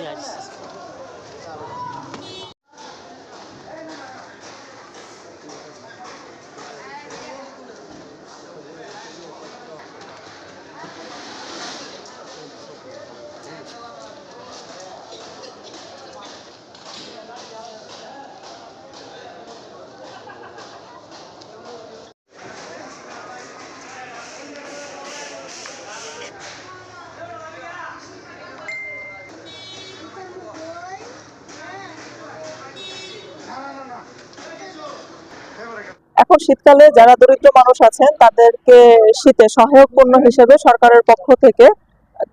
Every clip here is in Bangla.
reais. এখন শীতকালে যারা দরিদ্র মানুষ আছেন, তাদেরকে শীতে সহায়ক পণ্য হিসেবে সরকারের পক্ষ থেকে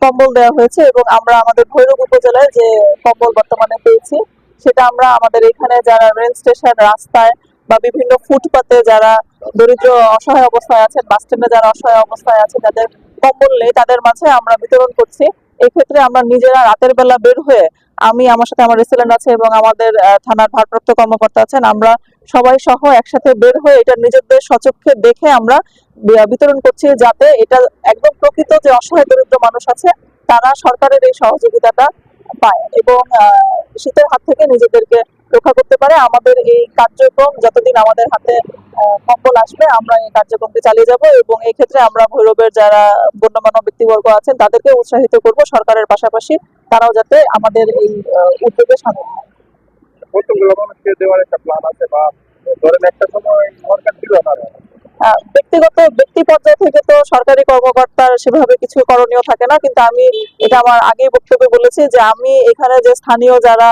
কম্বল দেওয়া হয়েছে এবং আমরা আমাদের ভৈরব উপজেলায় যে কম্বল বর্তমানে পেয়েছি, সেটা আমরা আমাদের এখানে যারা রেল স্টেশন রাস্তায় বা বিভিন্ন ফুটপাতে যারা দরিদ্র অসহায় অবস্থায় আছেন, বাস স্ট্যান্ডে যারা অসহায় অবস্থায় আছে তাদের কম্বল নেই, তাদের মাঝে আমরা বিতরণ করছি। এই ক্ষেত্রে আমরা নিজেরা রাতের বেলা বের হয়ে, আমি আমার সাথে আমার রেসিডেন্ট আছে এবং আমাদের থানার ভারপ্রাপ্ত কর্মকর্তা আছেন, আমরা সবাই সহ একসাথে বের হয়ে এটা নিজেদের সচক্ষে দেখে আমরা বিতরণ করছি যাতে এটা একদম প্রকৃত যে অসহায় দরিদ্র মানুষ আছে, তারা সরকারের এই সহযোগিতাটা পায় এবং শীতের হাত থেকে নিজেদেরকে রক্ষা করতে পারে। আমাদের এই কার্যক্রম যতদিন আমাদের হাতে কম্বল আসবে, আমরা এই কার্যক্রমটি চালিয়ে যাব এবং এই ক্ষেত্রে আমরা ভৈরবের যারা গণ্যমান্য ব্যক্তিবর্গ আছেন তাদেরকে উৎসাহিত করব সরকারের পাশাপাশি। তারাও যাতে আমাদের এই উদ্যোগে সামিল হয়। মানুষকে দেওয়ার একটা প্ল্যান আছে বা ধরেন একটা সময় সরকার দিল না। ব্যক্তিগত ব্যক্তি পর্যায় থেকে তো সরকারি কর্মকর্তার সেভাবে কিছু করণীয় থাকে না কিন্তু আমি এটা আমার আগেই বক্তব্যে বলেছি যে আমি এখানে যে স্থানীয় যারা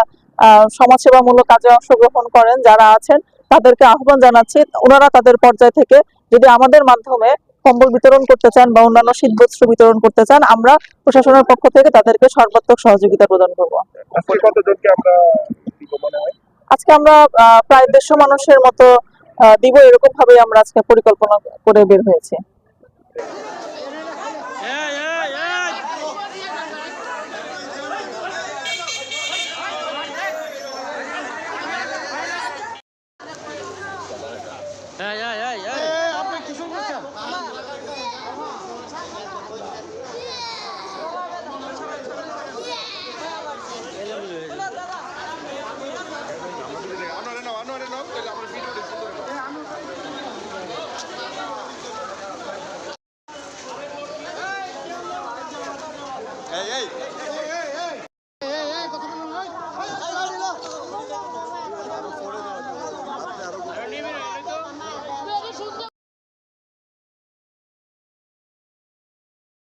সমাজসেবামূলক কাজে অংশগ্রহণ করেন যারা আছেন তাদেরকে আহ্বান জানাচ্ছি ওনারা তাদের পর্যায় থেকে যদি আমাদের মাধ্যমে কম্বল বিতরণ করতে চান বা অন্যান্য শীতবস্ত্র বিতরণ করতে চান আমরা প্রশাসনের পক্ষ থেকে তাদেরকে সর্বাত্মক সহযোগিতা প্রদান করব আজকে কতজনকে আমরা দিব মনে হয় আজকে আমরা প্রায় দেড়শো মানুষের মতো দিব এরকম ভাবে আমরা আজকে পরিকল্পনা করে বের হয়েছি।